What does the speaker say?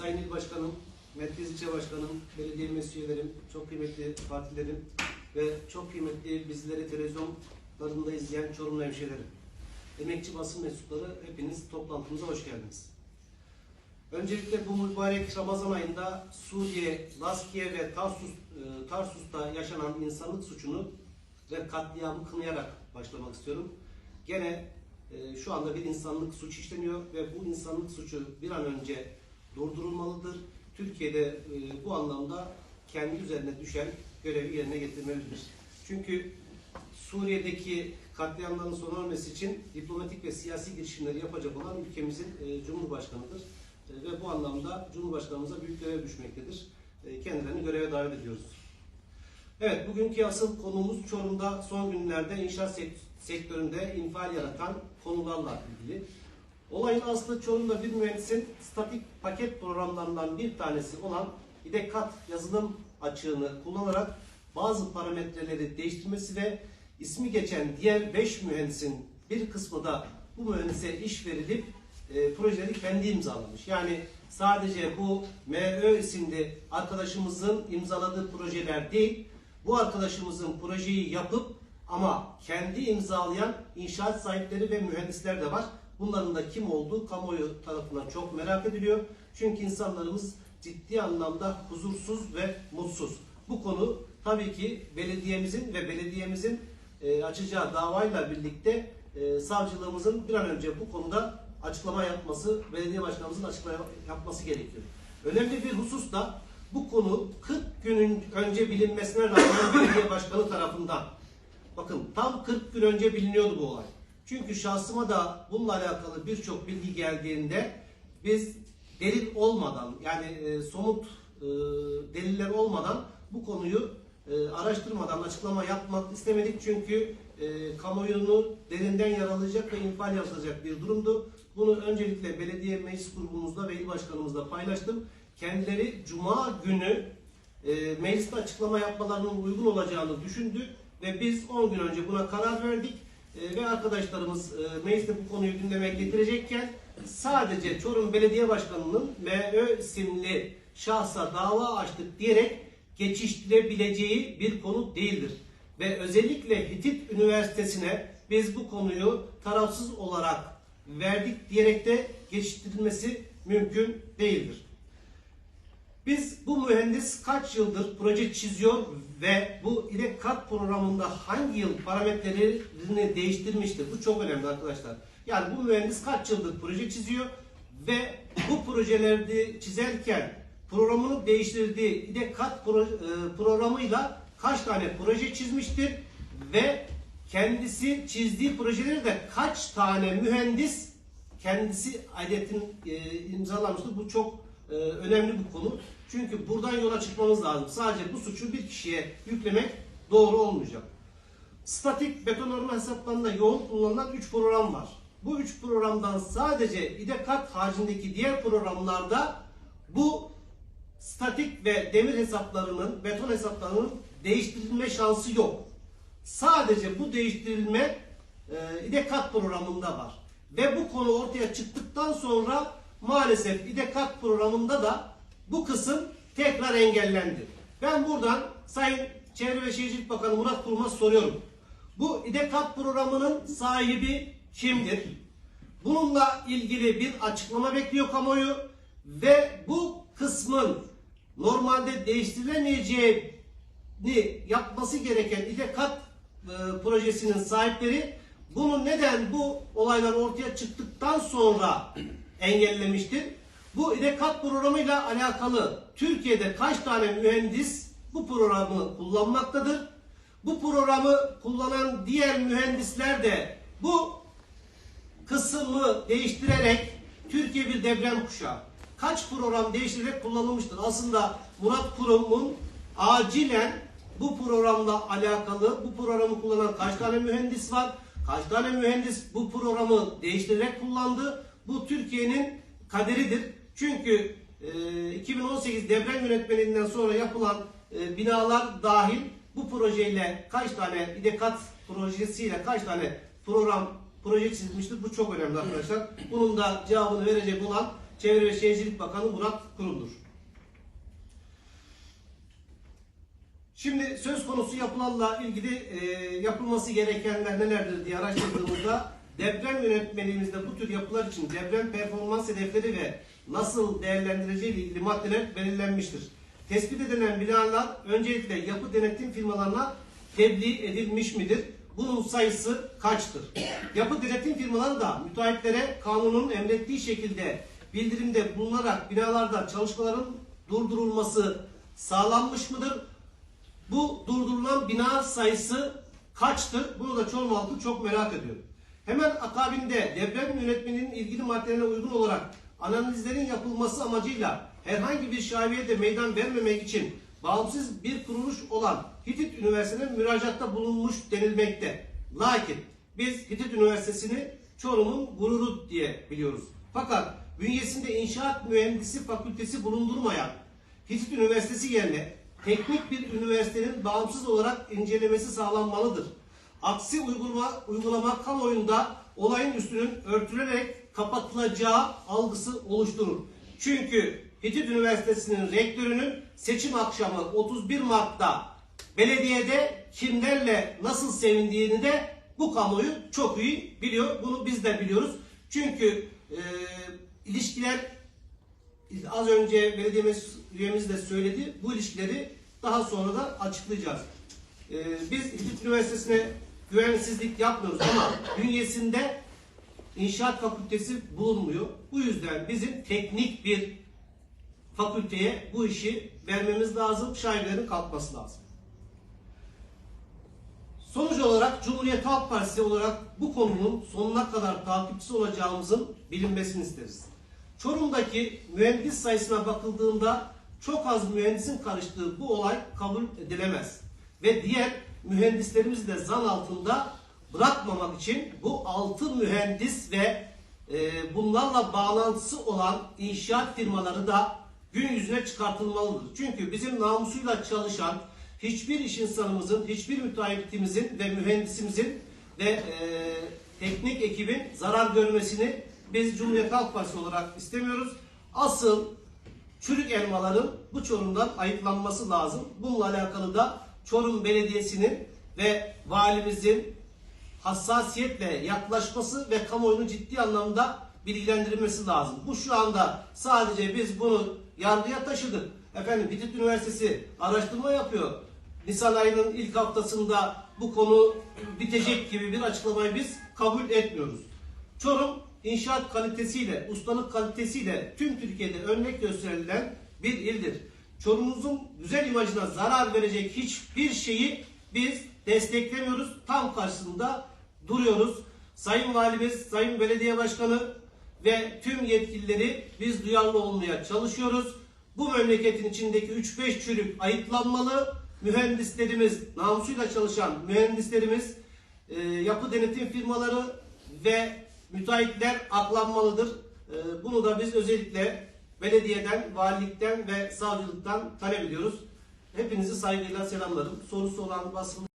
Sayın İl Başkanım, Merkez İlçe Başkanım, belediye meclis üyelerim, çok kıymetli partilerim ve çok kıymetli bizleri televizyonlarında izleyen Çorumlu hemşehrilerim. Emekçi basın mensupları hepiniz toplantımıza hoş geldiniz. Öncelikle bu mübarek Ramazan ayında Suriye, Laskiye ve Tarsus, e, Tarsus'ta yaşanan insanlık suçunu ve katliamı kınayarak başlamak istiyorum. Gene e, şu anda bir insanlık suç işleniyor ve bu insanlık suçu bir an önce durdurulmalıdır. Türkiye'de e, bu anlamda kendi üzerine düşen görevi yerine getirmelidir. Çünkü Suriye'deki katliamların sona ermesi için diplomatik ve siyasi girişimleri yapacak olan ülkemizin e, Cumhurbaşkanı'dır. E, ve bu anlamda Cumhurbaşkanımıza büyük görev düşmektedir. Kendilerini göreve davet ediyoruz. Evet, bugünkü asıl konumuz Çorum'da son günlerde inşaat sek- sektöründe infial yaratan konularla ilgili. Olayın aslı Çorum'da bir mühendisin statik paket programlarından bir tanesi olan İDEKAT yazılım açığını kullanarak bazı parametreleri değiştirmesi ve ismi geçen diğer 5 mühendisin bir kısmı da bu mühendise iş verilip e, projeleri kendi imzalamış. Yani sadece bu MÖ isimli arkadaşımızın imzaladığı projeler değil, bu arkadaşımızın projeyi yapıp ama kendi imzalayan inşaat sahipleri ve mühendisler de var. Bunların da kim olduğu kamuoyu tarafından çok merak ediliyor. Çünkü insanlarımız ciddi anlamda huzursuz ve mutsuz. Bu konu tabii ki belediyemizin ve belediyemizin e, açacağı davayla birlikte e, savcılığımızın bir an önce bu konuda açıklama yapması, belediye başkanımızın açıklama yapması gerekiyor. Önemli bir husus da bu konu 40 gün önce bilinmesine rağmen belediye başkanı tarafından bakın tam 40 gün önce biliniyordu bu olay. Çünkü şahsıma da bununla alakalı birçok bilgi geldiğinde biz delil olmadan yani e, somut e, deliller olmadan bu konuyu e, araştırmadan açıklama yapmak istemedik çünkü e, kamuoyunu derinden yaralayacak ve infial yaratacak bir durumdu. Bunu öncelikle belediye meclis grubumuzda ve il başkanımızla paylaştım. Kendileri cuma günü e, mecliste açıklama yapmalarının uygun olacağını düşündük ve biz 10 gün önce buna karar verdik. E, ve arkadaşlarımız e, mecliste bu konuyu gündeme getirecekken sadece Çorum Belediye Başkanı'nın MÖ isimli şahsa dava açtık diyerek geçiştirebileceği bir konu değildir. Ve özellikle Hitit Üniversitesi'ne biz bu konuyu tarafsız olarak verdik diyerek de geçiştirilmesi mümkün değildir. Biz bu mühendis kaç yıldır proje çiziyor ve bu İDEKAT programında hangi yıl parametrelerini değiştirmiştir? Bu çok önemli arkadaşlar. Yani bu mühendis kaç yıldır proje çiziyor ve bu projeleri çizerken programını değiştirdiği İDEKAT pro, e, programıyla kaç tane proje çizmiştir ve kendisi çizdiği projeleri de kaç tane mühendis kendisi adetin e, imzalamıştır. Bu çok e, önemli bir konu. Çünkü buradan yola çıkmamız lazım. Sadece bu suçu bir kişiye yüklemek doğru olmayacak. Statik betonarme hesaplarında yoğun kullanılan 3 program var. Bu 3 programdan sadece İDEKAT haricindeki diğer programlarda bu statik ve demir hesaplarının, beton hesaplarının değiştirilme şansı yok. Sadece bu değiştirilme e, İDEKAT programında var. Ve bu konu ortaya çıktıktan sonra maalesef İDEKAT programında da bu kısım tekrar engellendi. Ben buradan Sayın Çevre ve Şehircilik Bakanı Murat Kurum'a soruyorum. Bu İDEKAT programının sahibi kimdir? Bununla ilgili bir açıklama bekliyor kamuoyu ve bu kısmın normalde değiştirilemeyeceğini yapması gereken İDEKAT e, projesinin sahipleri bunu neden bu olaylar ortaya çıktıktan sonra engellemiştir? Bu İDEKAT programıyla alakalı Türkiye'de kaç tane mühendis bu programı kullanmaktadır? Bu programı kullanan diğer mühendisler de bu kısmı değiştirerek Türkiye bir deprem kuşağı. Kaç program değiştirerek kullanılmıştır? Aslında Murat Kurum'un acilen bu programla alakalı bu programı kullanan kaç tane mühendis var? Kaç tane mühendis bu programı değiştirerek kullandı? Bu Türkiye'nin kaderidir. Çünkü e, 2018 deprem yönetmeliğinden sonra yapılan e, binalar dahil bu projeyle kaç tane İDEKAT projesiyle kaç tane program proje çizilmiştir? Bu çok önemli arkadaşlar. Bunun da cevabını verecek olan Çevre ve Şehircilik Bakanı Murat Kurum'dur. Şimdi söz konusu yapılanla ilgili e, yapılması gerekenler nelerdir diye araştırdığımızda deprem yönetmeliğimizde bu tür yapılar için deprem performans hedefleri ve nasıl değerlendireceği ile ilgili maddeler belirlenmiştir. Tespit edilen binalar öncelikle yapı denetim firmalarına tebliğ edilmiş midir? Bunun sayısı kaçtır? Yapı denetim firmaları da müteahhitlere kanunun emrettiği şekilde bildirimde bulunarak binalarda çalışmaların durdurulması sağlanmış mıdır? Bu durdurulan bina sayısı kaçtır? Bunu da halkı çok merak ediyor. Hemen akabinde deprem yönetmeninin ilgili maddelerine uygun olarak analizlerin yapılması amacıyla herhangi bir şaibeye de meydan vermemek için bağımsız bir kuruluş olan Hitit Üniversitesi'ne müracaatta bulunmuş denilmekte. Lakin biz Hitit Üniversitesi'ni Çorum'un gururu diye biliyoruz. Fakat bünyesinde inşaat mühendisi fakültesi bulundurmayan Hitit Üniversitesi yerine teknik bir üniversitenin bağımsız olarak incelemesi sağlanmalıdır. Aksi uygulama, uygulama kamuoyunda olayın üstünün örtülerek kapatılacağı algısı oluşturur. Çünkü Hitit Üniversitesi'nin rektörünün seçim akşamı 31 Mart'ta belediyede kimlerle nasıl sevindiğini de bu kamuoyu çok iyi biliyor. Bunu biz de biliyoruz. Çünkü e, ilişkiler Az önce belediye üyemiz de söyledi. Bu ilişkileri daha sonra da açıklayacağız. Ee, biz İdil Üniversitesi'ne güvensizlik yapmıyoruz ama bünyesinde inşaat fakültesi bulunmuyor. Bu yüzden bizim teknik bir fakülteye bu işi vermemiz lazım. Şaibelerin kalkması lazım. Sonuç olarak Cumhuriyet Halk Partisi olarak bu konunun sonuna kadar takipçisi olacağımızın bilinmesini isteriz. Çorum'daki mühendis sayısına bakıldığında çok az mühendisin karıştığı bu olay kabul edilemez. Ve diğer mühendislerimizi de zan altında bırakmamak için bu altı mühendis ve e, bunlarla bağlantısı olan inşaat firmaları da gün yüzüne çıkartılmalıdır. Çünkü bizim namusuyla çalışan hiçbir iş insanımızın, hiçbir müteahhitimizin ve mühendisimizin ve e, teknik ekibin zarar görmesini biz Cumhuriyet Halk Partisi olarak istemiyoruz. Asıl çürük elmaların bu Çorum'dan ayıklanması lazım. Bununla alakalı da Çorum Belediyesi'nin ve valimizin hassasiyetle yaklaşması ve kamuoyunu ciddi anlamda bilgilendirilmesi lazım. Bu şu anda sadece biz bunu yargıya taşıdık. Efendim Bitit Üniversitesi araştırma yapıyor. Nisan ayının ilk haftasında bu konu bitecek gibi bir açıklamayı biz kabul etmiyoruz. Çorum inşaat kalitesiyle, ustalık kalitesiyle tüm Türkiye'de örnek gösterilen bir ildir. Çorum'umuzun güzel imajına zarar verecek hiçbir şeyi biz desteklemiyoruz. Tam karşısında duruyoruz. Sayın Valimiz, Sayın Belediye Başkanı ve tüm yetkilileri biz duyarlı olmaya çalışıyoruz. Bu memleketin içindeki 3-5 çürük ayıklanmalı. Mühendislerimiz, namusuyla çalışan mühendislerimiz, e, yapı denetim firmaları ve müteahhitler aklanmalıdır. E, bunu da biz özellikle belediyeden, valilikten ve savcılıktan talep ediyoruz. Hepinizi saygıyla selamlarım. Sorusu olan basın